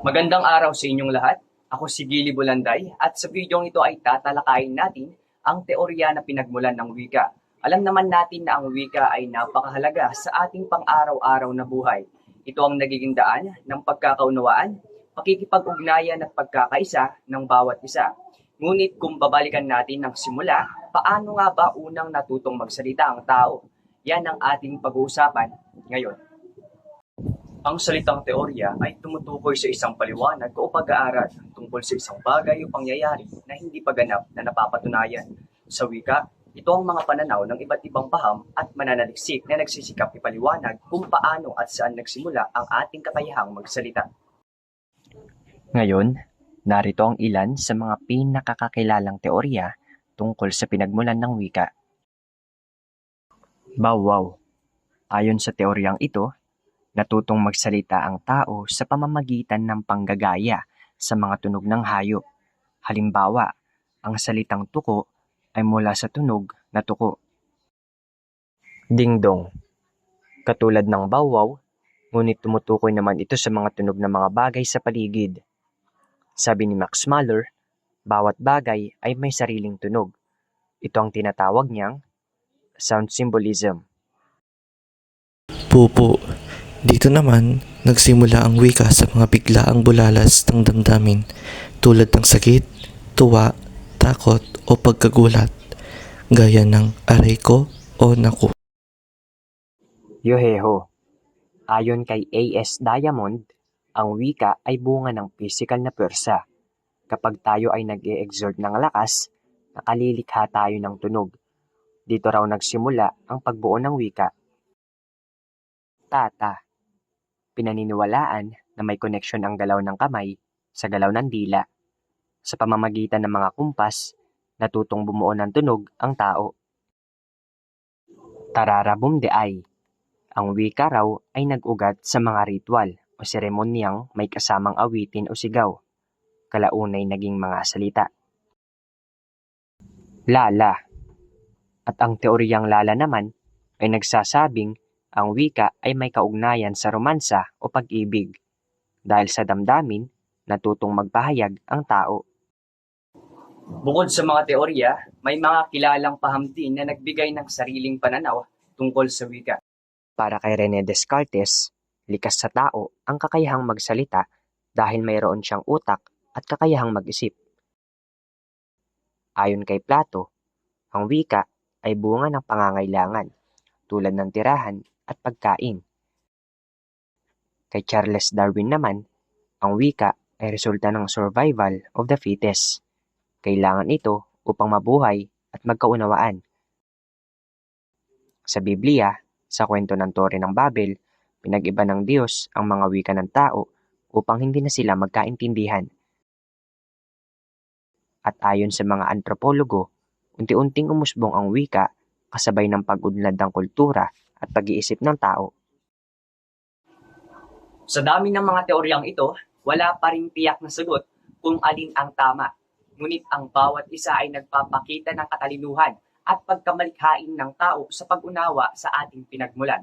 Magandang araw sa inyong lahat. Ako si Gili Bulanday at sa videong ito ay tatalakayin natin ang teorya na pinagmulan ng wika. Alam naman natin na ang wika ay napakahalaga sa ating pang-araw-araw na buhay. Ito ang nagiging daan ng pagkakaunawaan, pakikipag-ugnayan at pagkakaisa ng bawat isa. Ngunit kung babalikan natin ng simula, paano nga ba unang natutong magsalita ang tao? Yan ang ating pag-uusapan ngayon. Ang salitang teorya ay tumutukoy sa isang paliwanag o pag-aaral tungkol sa isang bagay o pangyayari na hindi pa ganap na napapatunayan. Sa wika, ito ang mga pananaw ng iba't ibang paham at mananaliksik na nagsisikap ipaliwanag kung paano at saan nagsimula ang ating kakayahang magsalita. Ngayon, narito ang ilan sa mga pinakakakilalang teorya tungkol sa pinagmulan ng wika. Bow-wow. Ayon sa teoryang ito, natutong magsalita ang tao sa pamamagitan ng panggagaya sa mga tunog ng hayop. Halimbawa, ang salitang tuko ay mula sa tunog na tuko. Dingdong. Katulad ng bow-wow, ngunit tumutukoy naman ito sa mga tunog ng mga bagay sa paligid. Sabi ni Max Muller, bawat bagay ay may sariling tunog. Ito ang tinatawag niyang sound symbolism. Pupo. Dito naman, nagsimula ang wika sa mga biglaang bulalas ng damdamin tulad ng sakit, tuwa, takot o pagkagulat, gaya ng aray ko o naku. Yoheho. Ayon kay A.S. Diamond, ang wika ay bunga ng physical na pwersa. Kapag tayo ay nag exert ng lakas, nakalilikha tayo ng tunog. Dito raw nagsimula ang pagbuo ng wika. Tata. Pinaniniwalaan na may koneksyon ang galaw ng kamay sa galaw ng dila. Sa pamamagitan ng mga kumpas, natutong bumuo ng tunog ang tao. Tararabum de ay. Ang wika raw ay nag-ugat sa mga ritual o seremonyang may kasamang awitin o sigaw. Kalaunay naging mga salita. Lala. At ang teoryang lala naman ay nagsasabing ang wika ay may kaugnayan sa romansa o pag-ibig. Dahil sa damdamin, natutong magpahayag ang tao. Bukod sa mga teorya, may mga kilalang paham din na nagbigay ng sariling pananaw tungkol sa wika. Para kay Rene Descartes, likas sa tao ang kakayahang magsalita dahil mayroon siyang utak at kakayahang mag-isip. Ayon kay Plato, ang wika ay bunga ng pangangailangan tulad ng tirahan at pagkain. Kay Charles Darwin naman, ang wika ay resulta ng survival of the fittest. Kailangan ito upang mabuhay at magkaunawaan. Sa Biblia, sa kwento ng Tore ng Babel, pinag-iba ng Diyos ang mga wika ng tao upang hindi na sila magkaintindihan. At ayon sa mga antropologo, unti-unting umusbong ang wika kasabay ng pag-unlad ng kultura at pag-iisip ng tao. Sa dami ng mga teoryang ito, wala pa rin tiyak na sagot kung alin ang tama. Ngunit ang bawat isa ay nagpapakita ng katalinuhan at pagkamalikhain ng tao sa pag-unawa sa ating pinagmulan.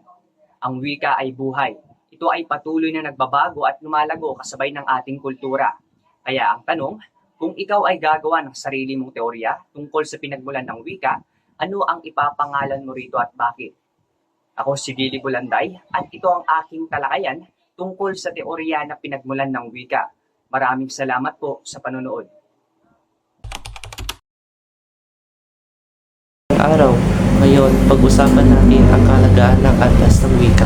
Ang wika ay buhay. Ito ay patuloy na nagbabago at lumalago kasabay ng ating kultura. Kaya ang tanong, kung ikaw ay gagawa ng sarili mong teorya tungkol sa pinagmulan ng wika, ano ang ipapangalan mo rito at bakit? Ako si Gili Bulanday at ito ang aking talakayan tungkol sa teorya na pinagmulan ng wika. Maraming salamat po sa panonood. Araw, ngayon pag-usapan natin ang kalagahan ng antas ng wika.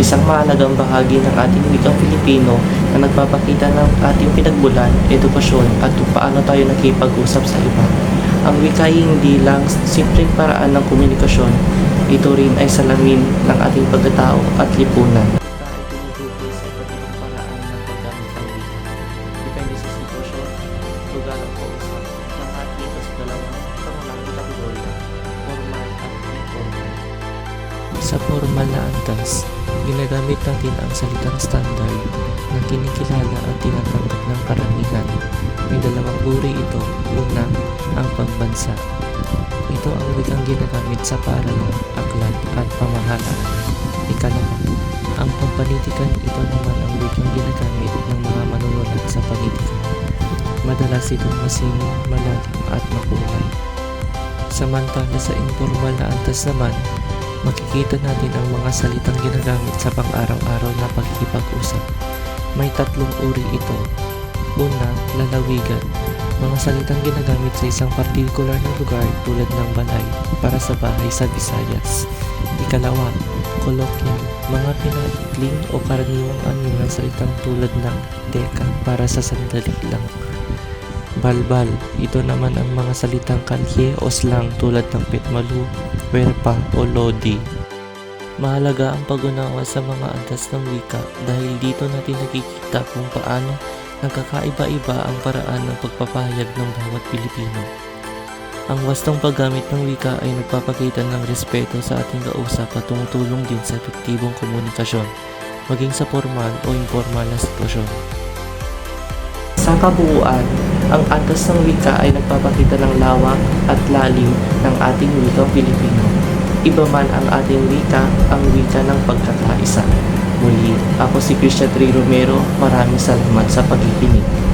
Isang mahalagang bahagi ng ating wikang Filipino na nagpapakita ng ating pinagbulan, edukasyon at kung paano tayo nakipag-usap sa iba. Ang wika ay hindi lang simpleng paraan ng komunikasyon, ito rin ay salamin ng ating pagkatao at lipunan. Tayo tumutukoy sa iba't ibang paraan ng paggamit ng wika. Depende sa sitwasyon, lugar ang kausap, dito sa dalawang pangulang kategorya, formal at informal. Sa formal na antas, ginagamit natin ang salitang standard na kinikilala at tinatanggap ng karamihan. May dalawang uri ito. Una, ang pambansa. Ito ang wikang ginagamit sa paaralan, aklat at pamahalaan. Ikalawa, ang pampanitikan ito naman ang wikang ginagamit ng mga manunulat sa panitikan. Madalas itong masingin, malalim at makulay. Samantala sa informal na antas naman, makikita natin ang mga salitang ginagamit sa pang-araw-araw na pagkikipag-usap. May tatlong uri ito. Una, lalawigan. Mga salitang ginagamit sa isang partikular na lugar tulad ng balay para sa bahay sa Visayas. Ikalawa, colloquial. Mga pinaikling o karaniwang anyo ng salitang tulad ng teka para sa sandali lang. Balbal. Ito naman ang mga salitang kalye o slang tulad ng petmalu, werpa o lodi. Mahalaga ang pag-unawa sa mga antas ng wika dahil dito natin nakikita kung paano nagkakaiba-iba ang paraan ng pagpapahayag ng bawat Pilipino. Ang wastong paggamit ng wika ay nagpapakita ng respeto sa ating kausap at tumutulong din sa epektibong komunikasyon, maging sa formal o informal na sitwasyon. Sa kabuuan, ang antas ng wika ay nagpapakita ng lawak at lalim ng ating wikang Pilipino. Iba man ang ating wika, ang wika ng pagkakaisa. Muli, ako si Christian Tri Romero. Maraming salamat sa pakikinig.